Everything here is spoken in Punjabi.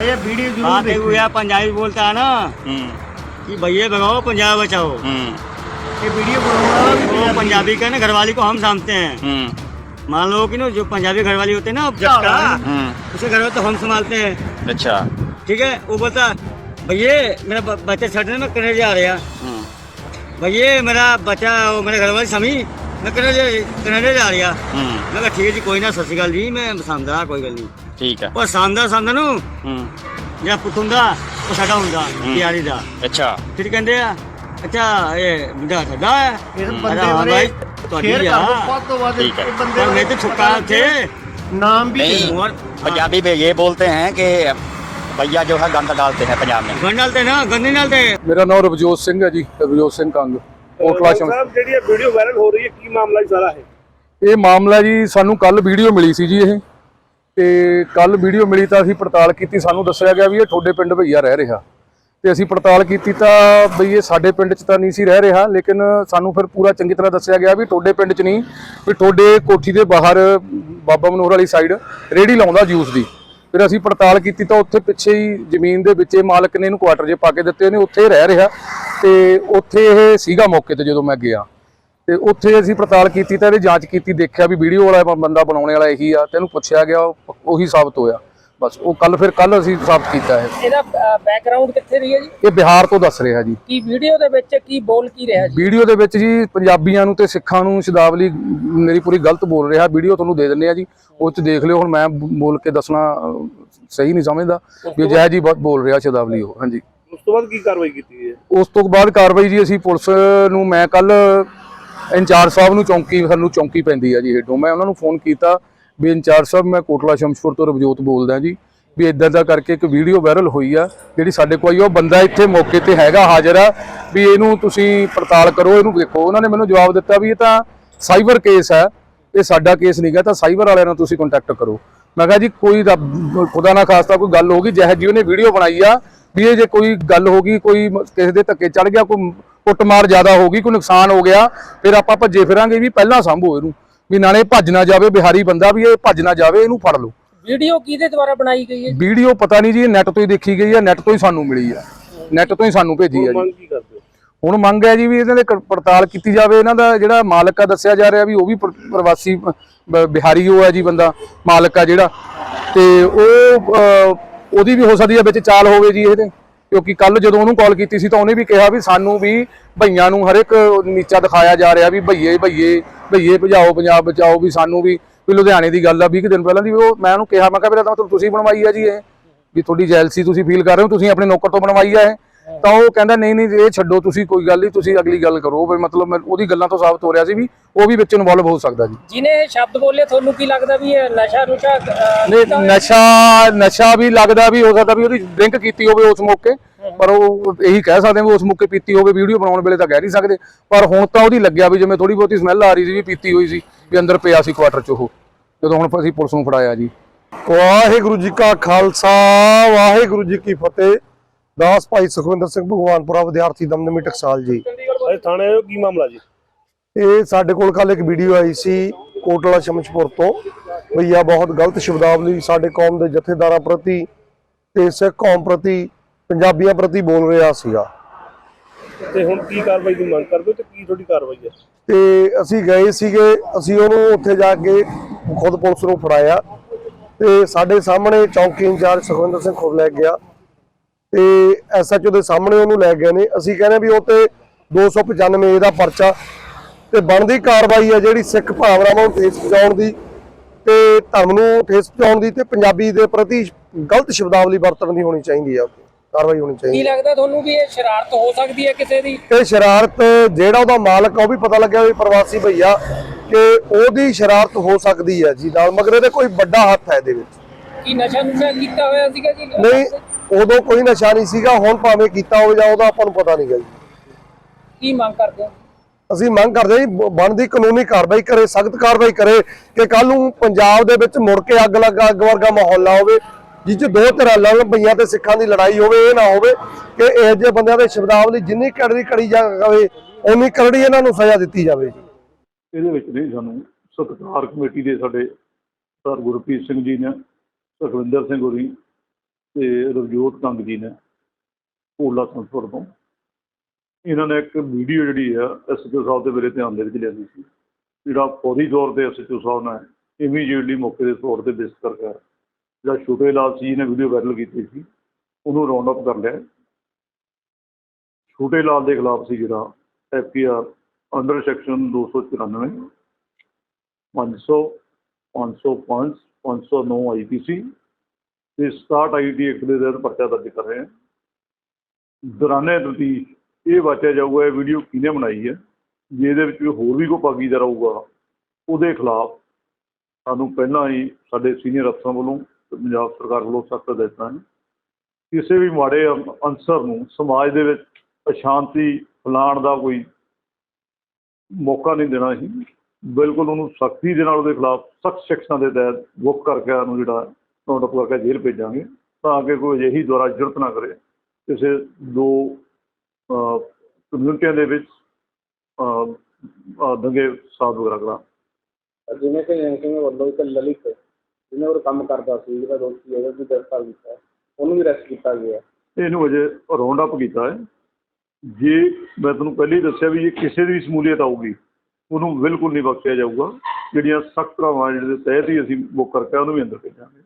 ये वीडियो जरूर बात एक देखिए हुआ पंजाबी बोलता है ना हम्म कि भैया भगाओ पंजाब बचाओ हम्म ये वीडियो बनाऊंगा भी वो पंजाबी पंजाबी का ना घरवाली को हम समझते हैं हम्म मान लो कि ना जो पंजाबी घरवाली होते हैं ना जट्टा हम्म उसे घर तो हम संभालते हैं अच्छा ठीक है वो बोलता भैया मेरा ब- बच्चा छठने में कनेडा जा रहा हम्म भैया मेरा बच्चा वो मेरे घरवाली समी मैं कनेडा कनेडा जा रहा हम्म मैं कहा ठीक है जी कोई ना सत श्रीकाल जी मैं ਸਮਝਦਾ ਕੋਈ ਗੱਲ ਨਹੀਂ ਠੀਕ ਹੈ ਪਰ ਸਮਝਦਾ ਸਮਝਦਾ ਨੂੰ ਹੂੰ ਜਿਹੜਾ ਪੁੱਤ ਹੁੰਦਾ ਉਹ ਸਾਡਾ ਹੁੰਦਾ ਪਿਆਰੀ ਦਾ ਅੱਛਾ ਫਿਰ ਕਹਿੰਦੇ ਆ ਅੱਛਾ ਇਹ ਮੁੰਡਾ ਸਾਡਾ ਹੈ ਇਸ ਮੈਂ ਬੰਦੇ ਕਿਹਾ, ਹਾਂ ਬਾਰੇ ਭਾਈ ਤੁਹਾਡੀ ਸ਼ੇਅਰ ਆ ਕਰ ਦਿਓ ਵੱਧ ਤੋਂ ਵੱਧ ठीक है। ਇਹ ਬੰਦੇ ਪਰ ਮੈਂ ਤੇ ਛੁੱਕਾ ਥੇ ਨਾਮ भी नहीं। देना। और पंजाबी में ये बोलते हैं कि भैया जो है गंद डालते हैं पंजाब में गन डालते ना गन नहीं डालते ਮੇਰਾ ਨਾਮ ਰਵਜੋਤ ਸਿੰਘ ਹੈ ਜੀ ਰਵਜੋਤ ਸਿੰਘ ਕੰਗ ਕੋਟਲਾ ਸ਼ਮ ਸਾਹਿਬ ਜਿਹੜੀ ਇਹ ਵੀਡੀਓ ਵਾਇਰਲ ਹੋ ਰਹੀ ਹੈ ਕੀ ਮਾਮਲਾ ਜੀ ਸਾਰਾ ਹੈ ਇਹ ਮਾਮਲਾ ਜੀ ਸਾਨੂੰ ਕੱਲ ਵੀਡੀਓ ਮਿਲੀ ਸੀ ਜੀ ਇਹ ਤੇ ਕੱਲ ਵੀਡੀਓ ਮਿਲੀ ਤਾਂ ਅਸੀਂ ਪੜਤਾਲ ਕੀਤੀ। ਸਾਨੂੰ ਦੱਸਿਆ ਗਿਆ ਵੀ ਇਹ ਤੁਹਾਡੇ ਪਿੰਡ ਭਈਆ ਰਹਿ ਰਿਹਾ। ਤੇ ਅਸੀਂ ਪੜਤਾਲ ਕੀਤੀ ਤਾਂ ਬਈ ਇਹ ਸਾਡੇ ਪਿੰਡ 'ਚ ਤਾਂ ਨਹੀਂ ਸੀ ਰਹਿ ਰਿਹਾ, ਲੇਕਿਨ ਸਾਨੂੰ ਫਿਰ ਪੂਰਾ ਚੰਗੀ ਤਰ੍ਹਾਂ ਦੱਸਿਆ ਗਿਆ ਵੀ ਤੁਹਾਡੇ ਪਿੰਡ 'ਚ ਨਹੀਂ, ਵੀ ਤੁਹਾਡੇ ਕੋਠੀ ਦੇ ਬਾਹਰ ਬਾਬਾ ਮਨੋਹਰ ਵਾਲੀ ਸਾਈਡ ਰੇੜੀ ਲਾਉਂਦਾ ਜੂਸ ਦੀ। ਫਿਰ ਅਸੀਂ ਪੜਤਾਲ ਕੀਤੀ ਤਾਂ ਉੱਥੇ ਪਿੱਛੇ ਹੀ ਜ਼ਮੀਨ ਦੇ ਵਿੱਚ ਮਾਲਕ ਨੇ ਇਹਨੂੰ ਕੁਆਟਰ ਜੇ ਪਾ ਕੇ ਦਿੱਤੇ ਨੇ ਉੱਥੇ ਰਹਿ ਰਿਹਾ। ਤੇ ਉੱਥੇ ਇਹ ਸੀਗਾ ਮੌਕੇ ਤੇ ਜਦੋਂ ਮੈਂ ਗਿਆ। ਤੇ ਉੱਥੇ ਅਸੀਂ ਪੜਤਾਲ ਕੀਤੀ ਤਾਂ ਇਹਦੀ ਜਾਂਚ ਕੀਤੀ ਦੇਖਿਆ ਵੀ ਵੀਡੀਓ ਵਾਲਾ ਬੰਦਾ ਬਣਾਉਣੇ ਵਾਲਾ ਇਹੀ ਆ ਤੈਨੂੰ ਪੁੱਛਿਆ ਗਿਆ ਉਹ- ਉਹੀ ਸਾਬਤ ਹੋਇਆ। ਬਸ ਉਹ ਕੱਲ ਫਿਰ ਕੱਲ ਅਸੀਂ ਸਾਬਤ ਕੀਤਾ ਹੈ ਇਹਦਾ ਬੈਕਗ੍ਰਾਉਂਡ ਕਿੱਥੇ ਰਹੀ ਹੈ ਜੀ? ਇਹ ਬਿਹਾਰ ਤੋਂ ਦੱਸ ਰਿਹਾ ਜੀ। ਕੀ ਵੀਡੀਓ ਦੇ ਵਿੱਚ ਕੀ ਬੋਲ ਕੀ ਰਿਹਾ ਜੀ? ਵੀਡੀਓ ਦੇ ਵਿੱਚ ਜੀ ਪੰਜਾਬੀਆਂ ਨੂੰ ਤੇ ਸਿੱਖਾਂ ਨੂੰ ਸ਼ਬਦਾਵਲੀ ਮੇਰੀ ਪੂਰੀ ਗਲਤ ਬੋਲ ਰਿਹਾ। ਵੀਡੀਓ ਤੁਹਾਨੂੰ ਦੇ ਦਿੰਨੇ ਆ ਜੀ। ਉਹ ਚ ਦੇਖ ਲਿਓ ਹੁਣ ਮੈਂ ਬੋਲ ਕੇ ਦੱਸਣਾ ਸਹੀ ਨਹੀਂ ਸਮਝਦਾ। ਵੀ ਜੈ ਜੀ ਬਹੁਤ ਬੋਲ ਰਿਹਾ ਸ਼ਬਦਾਵਲੀ ਉਹ ਹਾਂਜੀ। ਉਸ ਤੋਂ ਬਾਅਦ ਕੀ ਕਾਰਵਾਈ ਕੀਤੀ ਹੈ? ਉਸ ਤੋਂ ਬਾਅਦ ਕਾਰਵਾਈ ਜੀ ਅਸੀਂ ਪੁਲਿਸ ਨੂੰ ਮੈਂ ਕੱਲ ਇੰਚਾਰਜ ਸਾਹਿਬ ਨੂੰ ਚੌਂਕੀ, ਸਾਨੂੰ ਚੌਂਕੀ ਪੈਂਦੀ ਆ ਜੀ ਹੇਠੋਂ। ਮੈਂ ਉਹਨਾਂ ਨੂੰ ਫੋਨ ਕੀਤਾ ਵੀ ਇੰਚਾਰਜ ਸਾਹਿਬ, ਮੈਂ ਕੋਟਲਾ ਸ਼ਮਸ਼ਪੁਰ ਤੋਂ ਰਵਜੋਤ ਬੋਲਦਾ ਜੀ, ਵੀ ਇਦਾਂ ਦਾ ਕਰਕੇ ਇੱਕ ਵੀਡੀਓ ਵਾਇਰਲ ਹੋਈ ਆ, ਜਿਹੜੀ ਸਾਡੇ ਕੋਲ ਆਈ ਉਹ ਬੰਦਾ ਇੱਥੇ ਮੌਕੇ ਤੇ ਹੈਗਾ, ਹਾਜ਼ਰ ਆ, ਵੀ ਇਹਨੂੰ ਤੁਸੀਂ ਪੜਤਾਲ ਕਰੋ, ਇਹਨੂੰ ਦੇਖੋ। ਉਹਨਾਂ ਨੇ ਮੈਨੂੰ ਜਵਾਬ ਦਿੱਤਾ ਵੀ ਇਹ ਤਾਂ ਸਾਈਬਰ ਕੇਸ ਹੈ ਇਹ ਸਾਡਾ ਕੇਸ ਨਹੀਂਗਾ ਤਾਂ ਸਾਈਬਰ ਵਾਲਿਆਂ ਨਾਲ ਤੁਸੀਂ ਕੰਟੈਕਟ ਕਰੋ। ਮੈਂ ਕਿਹਾ ਜੀ, ਕੋਈ ਖੁਦਾ ਨਾ ਖਾਸਤਾ, ਕੋਈ ਗੱਲ ਹੋ ਗਈ, ਜਿਹੋ ਜੀ ਉਹਨੇ ਵੀਡੀਓ ਬਣਾਈ ਆ, ਵੀ ਇਹ ਜੇ ਕੋਈ ਗੱਲ ਹੋ ਗਈ, ਕੋਈ ਕਿਸੇ ਦੇ ਧੱਕੇ ਚੜ ਗਿਆ, ਕੋਈ ਕੁੱਟਮਾਰ ਜ਼ਿਆਦਾ ਹੋ ਗਈ ਕੋਈ ਨੁਕਸਾਨ ਹੋ ਗਿਆ ਫਿਰ ਆਪਾਂ ਭੱਜੇ ਫਿਰਾਂਗੇ ਵੀ ਪਹਿਲਾਂ ਸੰਭੋ ਇਹਨੂੰ ਵੀ ਨਾਲੇ ਭੱਜ ਨਾ ਜਾਵੇ ਬਿਹਾਰੀ ਬੰਦਾ ਵੀ ਇਹ ਭੱਜ ਨਾ ਜਾਵੇ ਇਹਨੂੰ ਫੜ ਲਓ। ਵੀਡੀਓ ਕਿਹਦੇ ਦੁਆਰਾ ਬਣਾਈ ਗਈ ਹੈ ਵੀਡੀਓ ਪਤਾ ਨਹੀਂ ਜੀ ਇਹ ਨੈਟ ਤੋਂ ਹੀ ਦੇਖੀ ਗਈ ਆ ਨੈਟ ਤੋਂ ਹੀ ਸਾਨੂੰ ਮਿਲੀ ਆ ਨੈਟ ਤੋਂ ਹੀ ਸਾਨੂੰ ਭੇਜੀ ਆ ਜੀ। ਮੰਗ ਕੀ ਕਰਦੇ ਹੋ? ਹੁਣ ਮੰਗ ਹੈ ਜੀ ਵੀ ਇਹਨਾਂ ਦੇ ਪੜਤਾਲ ਕੀਤੀ ਜਾਵੇ ਇਹਨਾਂ ਦਾ ਜਿਹੜਾ ਮਾਲਕ ਆ ਦੱਸਿਆ ਜਾ ਰਿਹਾ ਵੀ ਉਹ ਵੀ ਪ੍ਰ- ਪ੍ਰਵਾਸੀ ਬਿਹਾਰੀ ਉਹ ਹੈ ਜੀ ਬੰਦਾ ਮਾਲਕ ਆ ਜਿਹੜਾ ਤੇ ਉਹ ਉਹਦੀ ਵੀ ਹੋ ਸਕਦੀ ਹੈ ਵਿੱਚ ਚਾਲ ਹੋਵੇ ਜੀ ਇਹਦੇ। ਕਿਉਂਕਿ ਕੱਲ ਜਦੋਂ ਉਹਨੂੰ ਕਾਲ ਕੀਤੀ ਸੀ ਤਾਂ ਉਹਨੇ ਵੀ ਕਿਹਾ ਵੀ ਸਾਨੂੰ ਵੀ ਭਈਆਂ ਨੂੰ ਹਰ ਇੱਕ ਨੀਚਾ ਦਿਖਾਇਆ ਜਾ ਰਿਹਾ ਵੀ ਭਈਏ ਭਈਏ ਭਈਏ ਭਜਾਓ ਪੰਜਾਬ, ਬਚਾਓ ਵੀ ਸਾਨੂੰ ਵੀ ਵੀ ਲੁਧਿਆਣੇ ਦੀ ਗੱਲ ਆ 20 ਕੁ ਦਿਨ ਪਹਿਲਾਂ ਦੀ ਵੀ ਉਹ ਮੈਂ ਉਹਨੂੰ ਕਿਹਾ, ਮੈਂ ਕਿਹਾ ਵੀਰੇ ਤਾਂ ਤੁਸੀਂ ਬਣਵਾਈ ਆ ਜੀ ਇਹ, ਵੀ ਤੁਹਾਡੀ ਜੈਲਸੀ ਤੁਸੀਂ ਫੀਲ ਕਰ ਰਹੇ ਹੋ, ਤੁਸੀਂ ਆਪਣੇ ਨੌਕਰ ਤੋਂ ਬਣਵਾਈ ਆ ਇਹ। ਤਾਂ ਉਹ ਕਹਿੰਦਾ ਨਹੀਂ ਨਹੀਂ ਇਹ ਛੱਡੋ ਤੁਸੀਂ ਕੋਈ ਗੱਲ ਨਹੀਂ ਤੁਸੀਂ ਅਗਲੀ ਗੱਲ ਕਰੋ। ਵੀ ਮਤਲਬ ਮੈਂ- ਉਹਦੀ ਗੱਲਾਂ ਤੋਂ ਸਾਬਤ ਹੋ ਰਿਹਾ ਸੀ ਵੀ ਉਹ ਵੀ ਵਿੱਚ ਇਨਵੋਲਵ ਹੋ ਸਕਦਾ ਜੀ। ਜਿਨੇ ਇਹ ਸ਼ਬਦ ਬੋਲੇ ਤੁਹਾਨੂੰ ਕੀ ਲੱਗਦਾ ਵੀ ਇਹ ਨਸ਼ਾ ਨੁਸ਼ਾ ਅਹ, ਨਹੀਂ ਨਸ਼ਾ ਨਸ਼ਾ ਵੀ ਲੱਗਦਾ ਵੀ ਹੋ ਸਕਦਾ ਵੀ ਉਹਦੀ ਡਰਿੰਕ ਕੀਤੀ ਹੋਵੇ ਉਸ ਮੌਕੇ ਪਰ ਉਹ ਇਹੀ ਕਹਿ ਸਕਦੇ ਹਾਂ ਵੀ ਉਸ ਮੌਕੇ ਪੀਤੀ ਹੋਵੇ ਵੀਡੀਓ ਬਣਾਉਣ ਵੇਲੇ ਤਾਂ ਕਹਿ ਨਹੀਂ ਸਕਦੇ। ਪਰ ਹੁਣ ਤਾਂ ਉਹਦੀ ਲੱਗਿਆ ਵੀ ਜਿਵੇਂ ਥੋੜੀ ਬਹੁਤੀ ਸਮੈਲ ਆ ਰਹੀ ਸੀ ਵੀ ਪੀਤੀ ਹੋਈ ਸੀ ਵੀ ਅੰਦਰ ਪਿਆ ਸੀ ਕੁਆਟਰ 'ਚ ਉਹ। ਜਦੋਂ ਹੁਣ ਅਸੀਂ ਪੁਲਿਸ ਨੂੰ ਫੜਾਇਆ ਜੀ। ਵਾਹਿਗੁਰੂ ਜੀ ਕਾ ਖਾਲਸਾ ਵਾਹਿਗੁਰੂ ਜੀ ਕੀ ਫਤਿਹ। ਦਾਸ ਭਾਈ ਸੁਖਵਿੰਦਰ ਸਿੰਘ ਭਗਵਾਨਪੁਰਾ ਵਿਦਿਆਰਥੀ ਦਮਦਮੀ ਟਕਸਾਲ ਜੀ। ਅੱਜ ਥਾਣੇ ਆਏ ਹੋ ਕੀ ਮਾਮਲਾ ਜੀ? ਇਹ ਸਾਡੇ ਕੋਲ ਕੱਲ ਇੱਕ ਵੀਡੀਓ ਆਈ ਸੀ ਕੋਟਲਾ ਸ਼ਮਸ਼ਪੁਰ ਤੋਂ। ਭਈਆ ਬਹੁਤ ਗਲਤ ਸ਼ਬਦਾਵਲੀ ਸਾਡੇ ਕੌਮ ਦੇ ਜਥੇਦਾਰਾਂ ਪ੍ਰਤੀ ਤੇ ਸਿੱਖ ਕੌਮ ਪ੍ਰਤੀ ਪੰਜਾਬੀਆਂ ਪ੍ਰਤੀ ਬੋਲ ਰਿਹਾ ਸੀਗਾ। ਤੇ ਹੁਣ ਕੀ ਕਾਰਵਾਈ ਦੀ ਮੰਗ ਕਰਦੇ ਹੋ ਤੇ ਕੀ ਤੁਹਾਡੀ ਕਾਰਵਾਈ ਹੈ? ਤੇ ਅਸੀਂ ਗਏ ਸੀਗੇ ਅਸੀਂ ਉਹਨੂੰ ਉੱਥੇ ਜਾ ਕੇ ਖੁਦ ਪੁਲਿਸ ਨੂੰ ਫੜਾਇਆ। ਤੇ ਸਾਡੇ ਸਾਹਮਣੇ ਚੌਂਕੀ ਇੰਚਾਰਜ ਸੁਖਵਿੰਦਰ ਸਿੰਘ ਖੁਦ ਲੈ ਗਿਆ। ਤੇ ਐਸਐਚਓ ਦੇ ਸਾਹਮਣੇ ਉਹਨੂੰ ਲੈ ਗਏ ਨੇ। ਅਸੀਂ ਕਹਿੰਦੇ ਵੀ ਉਹ ਤੇ 295 ਇਹਦਾ ਪਰਚਾ ਤੇ ਬਣਦੀ ਕਾਰਵਾਈ ਹੈ ਜਿਹੜੀ ਸਿੱਖ ਭਾਵਨਾਵਾਂ ਨੂੰ ਠੇਸ ਪਹੁੰਚਾਉਣ ਦੀ ਤੇ ਧਰਮ ਨੂੰ ਠੇਸ ਪਹੁੰਚਾਉਣ ਦੀ ਤੇ ਪੰਜਾਬੀ ਦੇ ਪ੍ਰਤੀ ਗਲਤ ਸ਼ਬਦਾਵਲੀ ਵਰਤਣ ਦੀ ਹੋਣੀ ਚਾਹੀਦੀ ਆ। ਕਾਰਵਾਈ ਹੋਣੀ ਚਾਹੀਦੀ ਕੀ ਲੱਗਦਾ ਤੁਹਾਨੂੰ ਵੀ ਇਹ ਸ਼ਰਾਰਤ ਹੋ ਸਕਦੀ ਹੈ ਕਿਸੇ ਦੀ? ਇਹ ਸ਼ਰਾਰਤ ਜਿਹੜਾ ਉਹਦਾ ਮਾਲਕ ਆ ਉਹ ਵੀ ਪਤਾ ਲੱਗਿਆ ਵੀ ਪ੍ਰਵਾਸੀ ਭਈਆ ਕਿ ਉਹਦੀ ਸ਼ਰਾਰਤ ਹੋ ਸਕਦੀ ਹੈ ਜੀ ਨਾਲ। ਮਗਰ ਇਹਦੇ ਕੋਈ ਵੱਡਾ ਹੱਥ ਹੈ ਇਹਦੇ ਵਿੱਚ। ਕੀ ਨਸ਼ਾ ਨੁਸ਼ਾ ਕੀਤਾ ਹੋਇਆ ਸੀਗਾ ਜੀ? ਨਹੀਂ ਉਦੋਂ ਕੋਈ ਨਸ਼ਾ ਨਹੀਂ ਸੀਗਾ ਹੁਣ ਭਾਵੇਂ ਕੀਤਾ ਹੋਵੇ ਜਾਂ ਉਹਦਾ ਆਪਾਂ ਨੂੰ ਪਤਾ ਨਹੀਂ ਗਾ ਜੀ। ਕੀ ਮੰਗ ਕਰਦੇ ਹੋ? ਅਸੀਂ ਮੰਗ ਕਰਦੇ ਹਾਂ ਬਣਦੀ ਕਾਨੂੰਨੀ ਕਾਰਵਾਈ ਕਰੇ ਸਖਤ ਕਾਰਵਾਈ ਕਰੇ ਕਿ ਕੱਲ ਨੂੰ ਪੰਜਾਬ ਦੇ ਵਿੱਚ ਮੁੜ ਕੇ ਅੱਗ ਲੱਗਾ ਅੱਗ ਵਰਗਾ ਮਾਹੌਲ ਨਾ ਹੋਵੇ ਜਿਸ 'ਚ ਦੋ ਧਿਰਾਂ ਲੜਨ ਪਈਆਂ ਤੇ ਸਿੱਖਾਂ ਦੀ ਲੜਾਈ ਹੋਵੇ ਇਹ ਨਾ ਹੋਵੇ ਕਿ ਇਹੋ ਜਿਹੇ ਬੰਦਿਆਂ ਦੇ ਸ਼ਬਦਾਵਲੀ ਜਿੰਨੀ ਕੜਦੀ ਕੜੀ ਜਾਵੇ ਉਨੀ ਕਰੜੀ ਇਹਨਾਂ ਨੂੰ ਸਜ਼ਾ ਦਿੱਤੀ ਜਾਵੇ ਜੀ। ਇਹਦੇ ਵਿੱਚ ਨੇ ਸਾਨੂੰ ਸਤਿਕਾਰ ਕਮੇਟੀ ਦੇ ਸਾਡੇ ਸਰ ਗੁਰਪ੍ਰੀਤ ਸਿੰਘ ਜੀ ਨੇ ਸੁਖਵਿੰਦਰ ਸਿੰਘ ਹੋਰੀ ਤੇ ਰਵਜੋਤ ਕੰਗ ਜੀ ਨੇ ਕੋਲਾ ਸੰਸਪੁਰ ਤੋਂ। ਇਹਨਾਂ ਨੇ ਇੱਕ ਵੀਡੀਓ ਜਿਹੜੀ ਆ ਐਸਐਚਓ ਸਾਹਿਬ ਦੇ ਮੇਰੇ ਧਿਆਨ ਦੇ ਵਿੱਚ ਲਿਆਂਦੀ ਸੀ। ਜਿਹੜਾ ਫੌਰੀ ਤੌਰ ਤੇ ਐਸਐਚਓ ਸਾਹਿਬ ਨੇ ਇਮੀਡੀਏਟਲੀ ਮੌਕੇ ਦੇ ਤੌਰ ਤੇ ਵਿਜ਼ਿਟ ਕਰਕੇ ਜਿਹੜਾ ਛੋਟੇ ਲਾਲ ਸੀ ਨੇ ਵੀਡੀਓ ਵਾਇਰਲ ਕੀਤੀ ਸੀ, ਉਹਨੂੰ ਰਾਉਂਡ ਅਪ ਕਰ ਲਿਆ। ਛੋਟੇ ਲਾਲ ਦੇ ਖਿਲਾਫ ਸੀ ਜਿਹੜਾ ਐਫਪੀਆਰ ਅੰਡਰ ਸੈਕਸ਼ਨ 294 500 505 509 ਆਈਪੀਸੀ ਤੇ 67 ਆਈਟੀ ਐਕਟ ਦੇ ਤਹਿਤ ਪਰਚਾ ਦਰਜ ਕਰ ਰਹੇ ਹਾਂ। ਦੌਰਾਨੇ ਤੁਸੀਂ ਇਹ ਵਾਚਿਆ ਜਾਊਗਾ, ਇਹ ਵੀਡੀਓ ਕਿਹਨੇ ਬਣਾਈ ਹੈ ਜੇ ਇਹਦੇ ਵਿੱਚ ਹੋਰ ਵੀ ਕੋਈ ਭਾਗੀਦਾਰ ਆਊਗਾ, ਉਹਦੇ ਖਿਲਾਫ ਸਾਨੂੰ ਪਹਿਲਾਂ ਹੀ ਸਾਡੇ ਸੀਨੀਅਰ ਅਫਸਰਾਂ ਵੱਲੋਂ ਤੇ ਪੰਜਾਬ ਸਰਕਾਰ ਵੱਲੋਂ ਸਖਤ ਹਦਾਇਤਾਂ ਨੇ ਕਿਸੇ ਵੀ ਮਾੜੇ ਅੰ- ਅਨਸਰ ਨੂੰ ਸਮਾਜ ਦੇ ਵਿੱਚ ਅਸ਼ਾਂਤੀ ਫੈਲਾਉਣ ਦਾ ਕੋਈ ਮੌਕਾ ਨਹੀਂ ਦੇਣਾ ਸੀ ਬਿਲਕੁਲ ਉਹਨੂੰ ਸਖਤੀ ਦੇ ਨਾਲ ਉਹਦੇ ਖਿਲਾਫ ਸਖਤ ਸੈਕਸ਼ਨਾਂ ਦੇ ਤਹਿਤ ਬੁੱਕ ਕਰਕੇ ਉਹਨੂੰ ਜਿਹੜਾ ਨੋਟ ਅਪ ਕਰਕੇ ਜੇਲ੍ਹ ਭੇਜਾਂਗੇ ਤਾਂ ਕਿ ਕੋਈ ਅਜਿਹੀ ਦੁਆਰਾ ਜੁਰਤ ਨਾ ਕਰੇ। ਕਿਸੇ ਦੋ ਕਮਿਊਨਿਟੀਆਂ ਦੇ ਵਿੱਚ ਦੰਗੇ ਸਾਧ ਵਗੈਰਾ ਕਰਾ। ਜਿਵੇਂ ਕਿ ਸਿੰਘ ਵੱਲੋਂ ਇੱਕ ਲਲਿਤ ਜਿਹਨੇ ਉਹ ਕੰਮ ਕਰਦਾ ਸੀ ਜਿਹੜਾ ਦੋਸ਼ੀ ਹੈ ਉਹਦੀ ਗ੍ਰਿਫਤਾਰ ਕੀਤਾ। ਉਹਨੂੰ ਵੀ ਅਰੈਸਟ ਕੀਤਾ ਗਿਆ। ਇਹਨੂੰ ਅਜੇ ਰਾਉਂਡ ਅਪ ਕੀਤਾ ਹੈ। ਜੇ ਮੈਂ ਤੁਹਾਨੂੰ ਪਹਿਲਾਂ ਹੀ ਦੱਸਿਆ ਵੀ ਜੇ ਕਿਸੇ ਦੀ ਵੀ ਸ਼ਮੂਲੀਅਤ ਆਊਗੀ ਉਹਨੂੰ ਬਿਲਕੁਲ ਨਹੀਂ ਬਖਸ਼ਿਆ ਜਾਊਗਾ। ਜਿਹੜੀਆਂ ਸਖਤ ਧਾਰਾਵਾਂ ਜਿਹੜੇ ਤਹਿਤ ਹੀ ਅਸੀਂ ਬੁੱਕ ਕਰਕੇ ਉਹਨੂੰ ਵੀ ਅੰਦਰ ਭੇਜਾਂਗੇ।